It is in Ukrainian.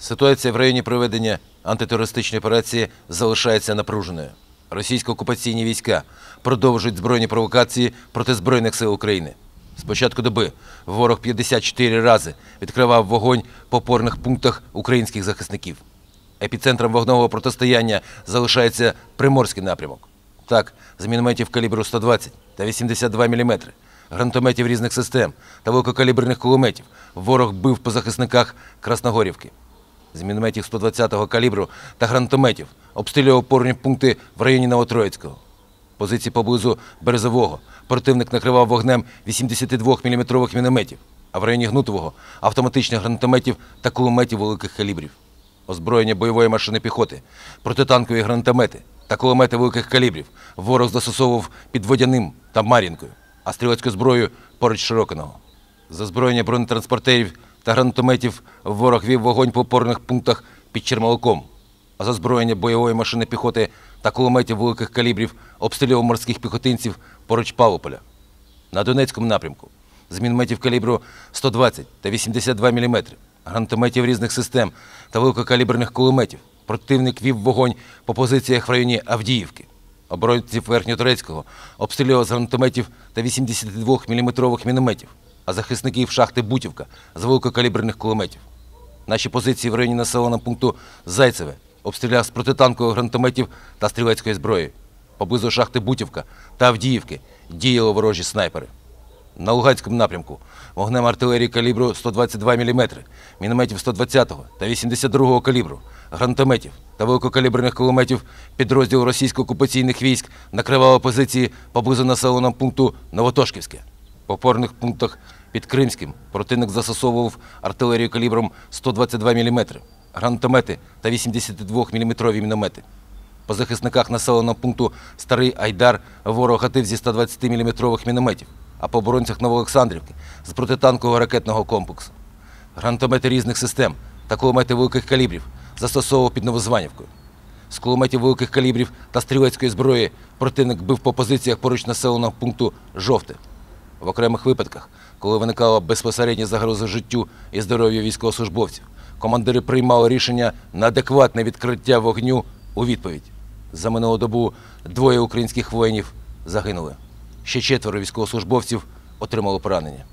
Ситуація в районі проведення антитерористичної операції залишається напруженою. Російсько-окупаційні війська продовжують збройні провокації проти Збройних сил України. З початку доби ворог 54 рази відкривав вогонь по опорних пунктах українських захисників. Епіцентром вогневого протистояння залишається Приморський напрямок. Так, з мінометів калібру 120 та 82 мм, гранатометів різних систем та великокаліберних кулеметів ворог бив по захисниках Красногорівки. З мінометів 120-го калібру та гранатометів обстрілював опорні пункти в районі Новотроїцького. Позиції поблизу Березового противник накривав вогнем 82-мм мінометів, а в районі Гнутового автоматичних гранатометів та кулеметів великих калібрів. Озброєння бойової машини піхоти, протитанкові гранатомети та кулемети великих калібрів ворог застосовував під Водяним та Мар'їнкою, а стрілецькою зброєю поруч Широкиного. За озброєння бронетранспортерів та гранатометів ворог вів вогонь по опорних пунктах під Чермалоком, а за озброєння бойової машини піхоти та кулеметів великих калібрів обстрілював морських піхотинців поруч Павлополя. На Донецькому напрямку з мінометів калібру 120 та 82 мм, гранатометів різних систем та великокаліберних кулеметів противник вів вогонь по позиціях в районі Авдіївки. Оборонців Верхньоторецького обстрілював з гранатометів та 82 мм мінометів, а захисників шахти Бутівка з великокаліберних кулеметів. Наші позиції в районі населеного пункту Зайцеве обстріляв з протитанкових гранатометів та стрілецької зброї. Поблизу шахти Бутівка та Авдіївки діяли ворожі снайпери. На Луганському напрямку вогнем артилерії калібру 122 мм, мінометів 120-го та 82-го калібру, гранатометів та великокаліберних кулеметів підрозділ російсько-окупаційних військ накривали позиції поблизу населеного пункту Новотошківське. По опорних пунктах під Кримським противник застосовував артилерію калібром 122 мм, гранатомети та 82 мм міномети. По захисниках населеного пункту Старий Айдар ворог гатив зі 120 мм мінометів, а по оборонцях Новоолександрівки з протитанкового ракетного комплексу. Гранатомети різних систем та кулемети великих калібрів застосовував під Новозванівкою. З кулеметів великих калібрів та стрілецької зброї противник бив по позиціях поруч населеного пункту Жовте. В окремих випадках, коли виникала безпосередня загроза життю і здоров'ю військовослужбовців, командири приймали рішення на адекватне відкриття вогню у відповідь. За минулу добу двоє українських воїнів загинули. Ще четверо військовослужбовців отримали поранення.